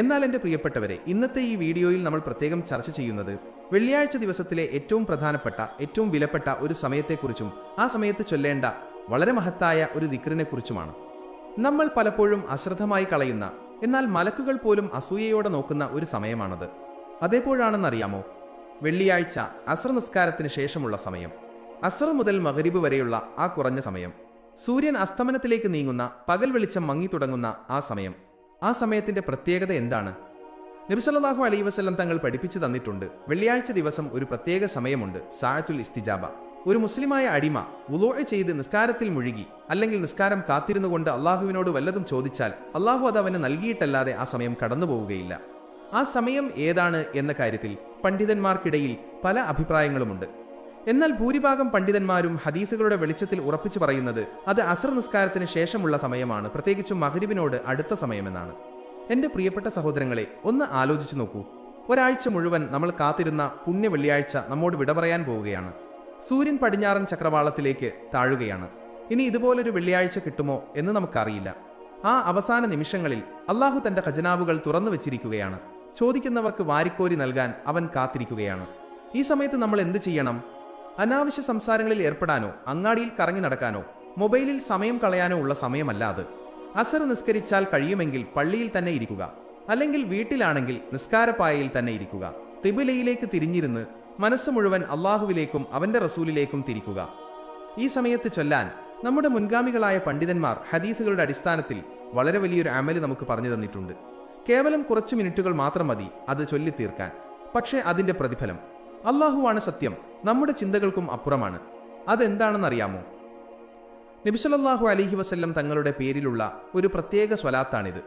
എന്നാൽ എന്റെ പ്രിയപ്പെട്ടവരെ ഇന്നത്തെ ഈ വീഡിയോയിൽ നമ്മൾ പ്രത്യേകം ചർച്ച ചെയ്യുന്നത് വെള്ളിയാഴ്ച ദിവസത്തിലെ ഏറ്റവും പ്രധാനപ്പെട്ട ഏറ്റവും വിലപ്പെട്ട ഒരു സമയത്തെക്കുറിച്ചും ആ സമയത്ത് ചൊല്ലേണ്ട വളരെ മഹത്തായ ഒരു ദിക്റിനെക്കുറിച്ചുമാണ്. നമ്മൾ പലപ്പോഴും അശ്രദ്ധമായി കളയുന്ന എന്നാൽ മലക്കുകൾ പോലും അസൂയയോടെ നോക്കുന്ന ഒരു സമയമാണത്. അതേപോഴാണെന്നറിയാമോ വെള്ളിയാഴ്ച അസ്ര നിസ്കാരത്തിന് ശേഷമുള്ള സമയം. അസ്ര മുതൽ മകരീബ് വരെയുള്ള ആ കുറഞ്ഞ സമയം. സൂര്യൻ അസ്തമനത്തിലേക്ക് നീങ്ങുന്ന പകൽ വെളിച്ചം മങ്ങി തുടങ്ങുന്ന ആ സമയം. ആ സമയത്തിന്റെ പ്രത്യേകത എന്താണ്? നബിസല്ലാഹു അലൈ വസ്ലം തങ്ങൾ പഠിപ്പിച്ചു തന്നിട്ടുണ്ട്. വെള്ളിയാഴ്ച ദിവസം ഒരു പ്രത്യേക സമയമുണ്ട്. സായത്തുൽ ഇസ്തിജാബ. ഒരു മുസ്ലിമായ അടിമ ഉലോഴ ചെയ്ത് നിസ്കാരത്തിൽ മുഴുകി അല്ലെങ്കിൽ നിസ്കാരം കാത്തിരുന്നുകൊണ്ട് അള്ളാഹുവിനോട് വല്ലതും ചോദിച്ചാൽ അള്ളാഹു അത് അവന് നൽകിയിട്ടല്ലാതെ ആ സമയം കടന്നുപോവുകയില്ല. ആ സമയം ഏതാണ് എന്ന കാര്യത്തിൽ പണ്ഡിതന്മാർക്കിടയിൽ പല അഭിപ്രായങ്ങളുമുണ്ട്. എന്നാൽ ഭൂരിഭാഗം പണ്ഡിതന്മാരും ഹദീസുകളുടെ വെളിച്ചത്തിൽ ഉറപ്പിച്ചു പറയുന്നത് അത് അസർ നിസ്കാരത്തിന് ശേഷമുള്ള സമയമാണ് പ്രത്യേകിച്ചും മഹരിബിനോട് അടുത്ത സമയമെന്നാണ്. എന്റെ പ്രിയപ്പെട്ട സഹോദരങ്ങളെ ഒന്ന് ആലോചിച്ചു നോക്കൂ. ഒരാഴ്ച മുഴുവൻ നമ്മൾ കാത്തിരുന്ന പുണ്യ വെള്ളിയാഴ്ച നമ്മോട് വിട പറയാൻ പോവുകയാണ്. സൂര്യൻ പടിഞ്ഞാറൻ ചക്രവാളത്തിലേക്ക് താഴുകയാണ്. ഇനി ഇതുപോലൊരു വെള്ളിയാഴ്ച കിട്ടുമോ എന്ന് നമുക്കറിയില്ല. ആ അവസാന നിമിഷങ്ങളിൽ അള്ളാഹു തന്റെ ഖജനാവുകൾ തുറന്നു വെച്ചിരിക്കുകയാണ്. ചോദിക്കുന്നവർക്ക് വാരിക്കോരി നൽകാൻ അവൻ കാത്തിരിക്കുകയാണ്. ഈ സമയത്ത് നമ്മൾ എന്ത് ചെയ്യണം? അനാവശ്യ സംസാരങ്ങളിൽ ഏർപ്പെടാനോ അങ്ങാടിയിൽ കറങ്ങി നടക്കാനോ മൊബൈലിൽ സമയം കളയാനോ ഉള്ള സമയമല്ല അത്. അസർ നിസ്കരിച്ചാൽ കഴിയുമെങ്കിൽ പള്ളിയിൽ തന്നെ ഇരിക്കുക. അല്ലെങ്കിൽ വീട്ടിലാണെങ്കിൽ നിസ്കാരപ്പായയിൽ തന്നെ ഇരിക്കുക. തിബിലയിലേക്ക് തിരിഞ്ഞിരുന്ന് മനസ്സ് മുഴുവൻ അള്ളാഹുവിലേക്കും അവന്റെ റസൂലിലേക്കും തിരിക്കുക. ഈ സമയത്ത് ചൊല്ലാൻ നമ്മുടെ മുൻഗാമികളായ പണ്ഡിതന്മാർ ഹദീസുകളുടെ അടിസ്ഥാനത്തിൽ വളരെ വലിയൊരു അമൽ നമുക്ക് പറഞ്ഞു തന്നിട്ടുണ്ട്. കേവലം കുറച്ച് മിനിറ്റുകൾ മാത്രം മതി അത് ചൊല്ലിത്തീർക്കാൻ. പക്ഷേ അതിന്റെ പ്രതിഫലം അള്ളാഹുവാണ് സത്യം. നമ്മുടെ ചിന്തകൾക്കും അപ്പുറമാണ്. അതെന്താണെന്നറിയാമോ? നബിസലല്ലാഹു അലിഹി വസല്ലം തങ്ങളുടെ പേരിലുള്ള ഒരു പ്രത്യേക സ്വലാത്താണിത്.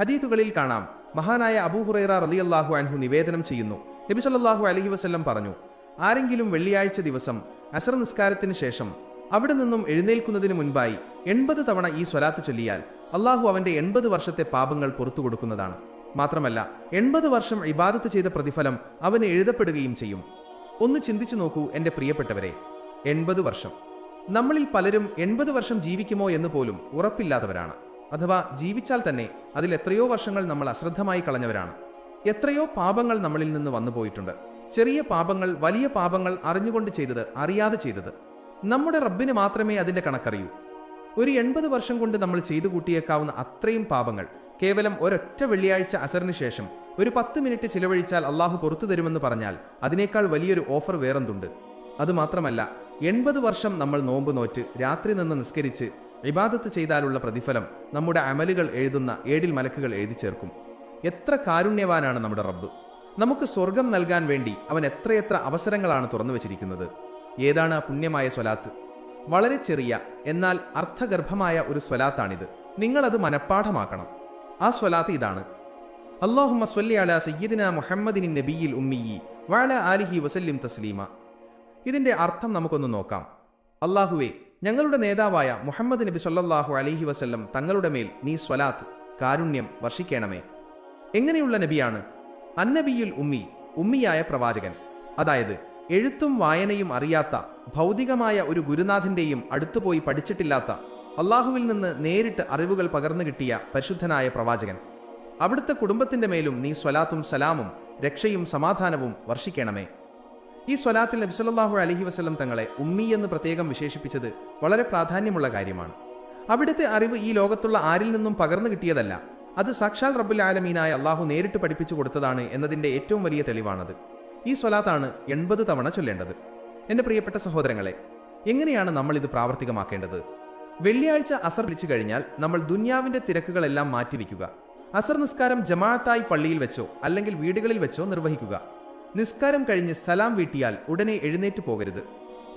ഹദീത്തുകളിൽ കാണാം. മഹാനായ അബൂഹുറൈറ അള്ളാഹു അൻഹു നിവേദനം ചെയ്യുന്നു. നബിസല്ലാഹു അലഹി വസല്ലം പറഞ്ഞു ആരെങ്കിലും വെള്ളിയാഴ്ച ദിവസം അസർ നിസ്കാരത്തിന് ശേഷം അവിടെ നിന്നും എഴുന്നേൽക്കുന്നതിന് മുൻപായി എൺപത് തവണ ഈ സ്വലാത്ത് ചൊല്ലിയാൽ അള്ളാഹു അവന്റെ എൺപത് വർഷത്തെ പാപങ്ങൾ പുറത്തു കൊടുക്കുന്നതാണ് മാത്രമല്ല എൺപത് വർഷം ഇബാദത്ത് ചെയ്ത പ്രതിഫലം അവന് എഴുതപ്പെടുകയും ചെയ്യും. ഒന്ന് ചിന്തിച്ചു നോക്കൂ എന്റെ പ്രിയപ്പെട്ടവരെ എൺപത് വർഷം. നമ്മളിൽ പലരും എൺപത് വർഷം ജീവിക്കുമോ എന്ന് പോലും ഉറപ്പില്ലാത്തവരാണ്. അഥവാ ജീവിച്ചാൽ തന്നെ അതിൽ എത്രയോ വർഷങ്ങൾ നമ്മൾ അശ്രദ്ധമായി കളഞ്ഞവരാണ്. എത്രയോ പാപങ്ങൾ നമ്മളിൽ നിന്ന് വന്നുപോയിട്ടുണ്ട് ചെറിയ പാപങ്ങൾ വലിയ പാപങ്ങൾ അറിഞ്ഞുകൊണ്ട് ചെയ്തത് അറിയാതെ ചെയ്തത്. നമ്മുടെ റബ്ബിന് മാത്രമേ അതിന്റെ കണക്കറിയൂ. ഒരു എൺപത് വർഷം കൊണ്ട് നമ്മൾ ചെയ്തു കൂട്ടിയേക്കാവുന്ന അത്രയും പാപങ്ങൾ കേവലം ഒരൊറ്റ വെള്ളിയാഴ്ച അസറിന് ശേഷം ഒരു പത്ത് മിനിറ്റ് ചിലവഴിച്ചാൽ അള്ളാഹു പുറത്തു തരുമെന്ന് പറഞ്ഞാൽ അതിനേക്കാൾ വലിയൊരു ഓഫർ വേറെന്തുണ്ട്? അതുമാത്രമല്ല എൺപത് വർഷം നമ്മൾ നോമ്പ് നോറ്റ് രാത്രി നിന്ന് നിസ്കരിച്ച് ഇബാദത്ത് ചെയ്താലുള്ള പ്രതിഫലം നമ്മുടെ അമലുകൾ എഴുതുന്ന ഏഴിൽ മലക്കുകൾ എഴുതി ചേർക്കും. എത്ര കാരുണ്യവാനാണ് നമ്മുടെ റബ്ബ്. നമുക്ക് സ്വർഗം നൽകാൻ വേണ്ടി അവൻ എത്രയെത്ര അവസരങ്ങളാണ് തുറന്നു വച്ചിരിക്കുന്നത്. ഏതാണ് ആ പുണ്യമായ സ്വലാത്ത്? വളരെ ചെറിയ എന്നാൽ അർത്ഥഗർഭമായ ഒരു സ്വലാത്താണിത്. നിങ്ങളത് മനഃപ്പാഠമാക്കണം. ആ സ്വലാത്ത് ഇതാണ്. അള്ളാഹു സ്വല്ലി അല സയ്യിദിന മുഹമ്മദിൻ നബിയിൽ ഉമ്മിയി വാല ആലിഹി വസല്ലിം തസ്ലീമ. ഇതിന്റെ അർത്ഥം നമുക്കൊന്ന് നോക്കാം. അള്ളാഹുവെ ഞങ്ങളുടെ നേതാവായ മുഹമ്മദ് നബി സല്ലാഹു അലഹി വസല്ലം തങ്ങളുടെ മേൽ നീ സ്വലാത്ത് കാരുണ്യം വർഷിക്കണമേ. എങ്ങനെയുള്ള നബിയാണ്? അന്നബിയുൽ ഉമ്മി ഉമ്മിയായ പ്രവാചകൻ. അതായത് എഴുത്തും വായനയും അറിയാത്ത ഭൗതികമായ ഒരു ഗുരുനാഥന്റെയും അടുത്തുപോയി പഠിച്ചിട്ടില്ലാത്ത അള്ളാഹുവിൽ നിന്ന് നേരിട്ട് അറിവുകൾ പകർന്നു കിട്ടിയ പരിശുദ്ധനായ പ്രവാചകൻ. അവിടുത്തെ കുടുംബത്തിന്റെ മേലും നീ സ്വലാത്തും സലാമും രക്ഷയും സമാധാനവും വർഷിക്കണമേ. ഈ സ്വലാത്തിൽ നബിസല്ലാഹു അലഹി വസ്ലം തങ്ങളെ ഉമ്മി എന്ന് പ്രത്യേകം വിശേഷിപ്പിച്ചത് വളരെ പ്രാധാന്യമുള്ള കാര്യമാണ്. അവിടുത്തെ അറിവ് ഈ ലോകത്തുള്ള ആരിൽ നിന്നും പകർന്നു കിട്ടിയതല്ല. അത് സാക്ഷാൽ റബ്ബുൽ ആലമീനായ അള്ളാഹു നേരിട്ട് പഠിപ്പിച്ചു കൊടുത്തതാണ് എന്നതിന്റെ ഏറ്റവും വലിയ തെളിവാണത്. ഈ സ്വലാത്താണ് എൺപത് തവണ ചൊല്ലേണ്ടത്. എന്റെ പ്രിയപ്പെട്ട സഹോദരങ്ങളെ എങ്ങനെയാണ് നമ്മൾ ഇത് പ്രാവർത്തികമാക്കേണ്ടത്? വെള്ളിയാഴ്ച അസർ വിളിച്ചു കഴിഞ്ഞാൽ നമ്മൾ ദുന്യാവിന്റെ തിരക്കുകളെല്ലാം മാറ്റിവെക്കുക. അസർ നിസ്കാരം ജമാഅത്തായി പള്ളിയിൽ വെച്ചോ അല്ലെങ്കിൽ വീടുകളിൽ വെച്ചോ നിർവഹിക്കുക. നിസ്കാരം കഴിഞ്ഞ് സലാം വീട്ടിയാൽ ഉടനെ എഴുന്നേറ്റ് പോകരുത്.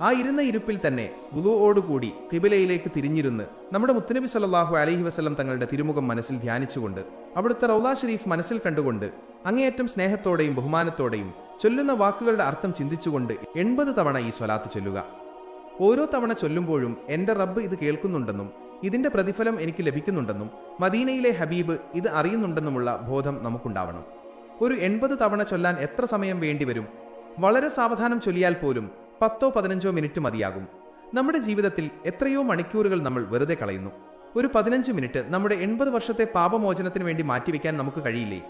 ആ ഇരുന്ന ഇരുപ്പിൽ തന്നെ ഗുലുവോടുകൂടി കിബിലയിലേക്ക് തിരിഞ്ഞിരുന്ന് നമ്മുടെ മുത്തനബി സല്ലാഹു അലഹി വസ്ലം തങ്ങളുടെ തിരുമുഖം മനസ്സിൽ ധ്യാനിച്ചുകൊണ്ട് അവിടുത്തെ റൌദാ ഷെരീഫ് മനസ്സിൽ കണ്ടുകൊണ്ട് അങ്ങേയറ്റം സ്നേഹത്തോടെയും ബഹുമാനത്തോടെയും ചൊല്ലുന്ന വാക്കുകളുടെ അർത്ഥം ചിന്തിച്ചുകൊണ്ട് എൺപത് തവണ ഈ സ്വലാത്ത് ചൊല്ലുക. ഓരോ തവണ ചൊല്ലുമ്പോഴും എന്റെ റബ്ബ് ഇത് കേൾക്കുന്നുണ്ടെന്നും ഇതിന്റെ പ്രതിഫലം എനിക്ക് ലഭിക്കുന്നുണ്ടെന്നും മദീനയിലെ ഹബീബ് ഇത് അറിയുന്നുണ്ടെന്നുമുള്ള ബോധം നമുക്കുണ്ടാവണം. ഒരു എൺപത് തവണ ചൊല്ലാൻ എത്ര സമയം വേണ്ടിവരും? വളരെ സാവധാനം ചൊല്ലിയാൽ പോലും പത്തോ പതിനഞ്ചോ മിനിറ്റ് മതിയാകും. നമ്മുടെ ജീവിതത്തിൽ എത്രയോ മണിക്കൂറുകൾ നമ്മൾ വെറുതെ കളയുന്നു. ഒരു പതിനഞ്ച് മിനിറ്റ് നമ്മുടെ എൺപത് വർഷത്തെ പാപമോചനത്തിന് വേണ്ടി മാറ്റിവെക്കാൻ നമുക്ക് കഴിയില്ലേ?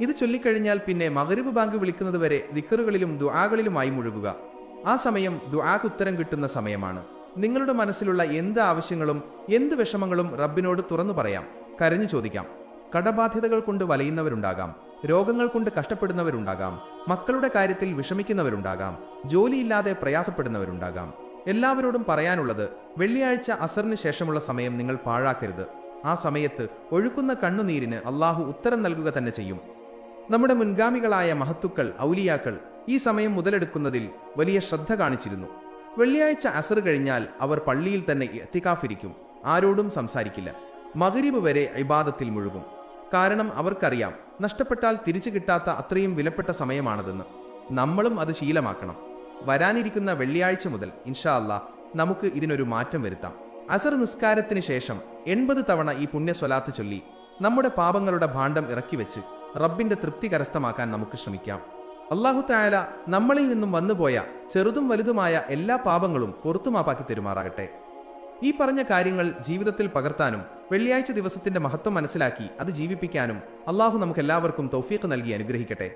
ഇത് ചൊല്ലിക്കഴിഞ്ഞാൽ പിന്നെ മകരിബ് ബാങ്ക് വിളിക്കുന്നത് വരെ ദിക്കറുകളിലും ദുആകളിലുമായി മുഴുകുക. ആ സമയം ദുആക്ക് ഉത്തരം കിട്ടുന്ന സമയമാണ്. നിങ്ങളുടെ മനസ്സിലുള്ള എന്ത് ആവശ്യങ്ങളും എന്ത് വിഷമങ്ങളും റബ്ബിനോട് തുറന്നു പറയാം കരഞ്ഞു ചോദിക്കാം. കടബാധ്യതകൾ കൊണ്ട് വലയുന്നവരുണ്ടാകാം രോഗങ്ങൾ കൊണ്ട് കഷ്ടപ്പെടുന്നവരുണ്ടാകാം മക്കളുടെ കാര്യത്തിൽ വിഷമിക്കുന്നവരുണ്ടാകാം ജോലിയില്ലാതെ പ്രയാസപ്പെടുന്നവരുണ്ടാകാം. എല്ലാവരോടും പറയാനുള്ളത് വെള്ളിയാഴ്ച അസറിന് ശേഷമുള്ള സമയം നിങ്ങൾ പാഴാക്കരുത്. ആ സമയത്ത് ഒഴുക്കുന്ന കണ്ണുനീരിന് അള്ളാഹു ഉത്തരം നൽകുക തന്നെ ചെയ്യും. നമ്മുടെ മുൻഗാമികളായ മഹത്തുക്കൾ ഔലിയാക്കൾ ഈ സമയം മുതലെടുക്കുന്നതിൽ വലിയ ശ്രദ്ധ കാണിച്ചിരുന്നു. വെള്ളിയാഴ്ച അസർ കഴിഞ്ഞാൽ അവർ പള്ളിയിൽ തന്നെ എത്തിക്കാഫിരിക്കും. ആരോടും സംസാരിക്കില്ല. മകരീബ് വരെ ഇബാദത്തിൽ മുഴുകും. കാരണം അവർക്കറിയാം നഷ്ടപ്പെട്ടാൽ തിരിച്ചു കിട്ടാത്ത അത്രയും വിലപ്പെട്ട സമയമാണതെന്ന്. നമ്മളും അത് ശീലമാക്കണം. വരാനിരിക്കുന്ന വെള്ളിയാഴ്ച മുതൽ ഇൻഷാ അല്ലാ നമുക്ക് ഇതിനൊരു മാറ്റം വരുത്താം. അസർ നിസ്കാരത്തിന് ശേഷം എൺപത് തവണ ഈ പുണ്യ സ്വലാത്ത് ചൊല്ലി നമ്മുടെ പാപങ്ങളുടെ ഭാണ്ഡം ഇറക്കി വെച്ച് റബ്ബിന്റെ തൃപ്തി കരസ്ഥമാക്കാൻ നമുക്ക് ശ്രമിക്കാം. അള്ളാഹു തായാല നമ്മളിൽ നിന്നും വന്നുപോയ ചെറുതും വലുതുമായ എല്ലാ പാപങ്ങളും പുറത്തുമാപ്പാക്കി തെരുമാറാകട്ടെ. ഈ പറഞ്ഞ കാര്യങ്ങൾ ജീവിതത്തിൽ പകർത്താനും വെള്ളിയാഴ്ച ദിവസത്തിന്റെ മഹത്വം മനസ്സിലാക്കി അത് ജീവിപ്പിക്കാനും അള്ളാഹു നമുക്കെല്ലാവർക്കും തൗഫീഖ് നൽകി അനുഗ്രഹിക്കട്ടെ.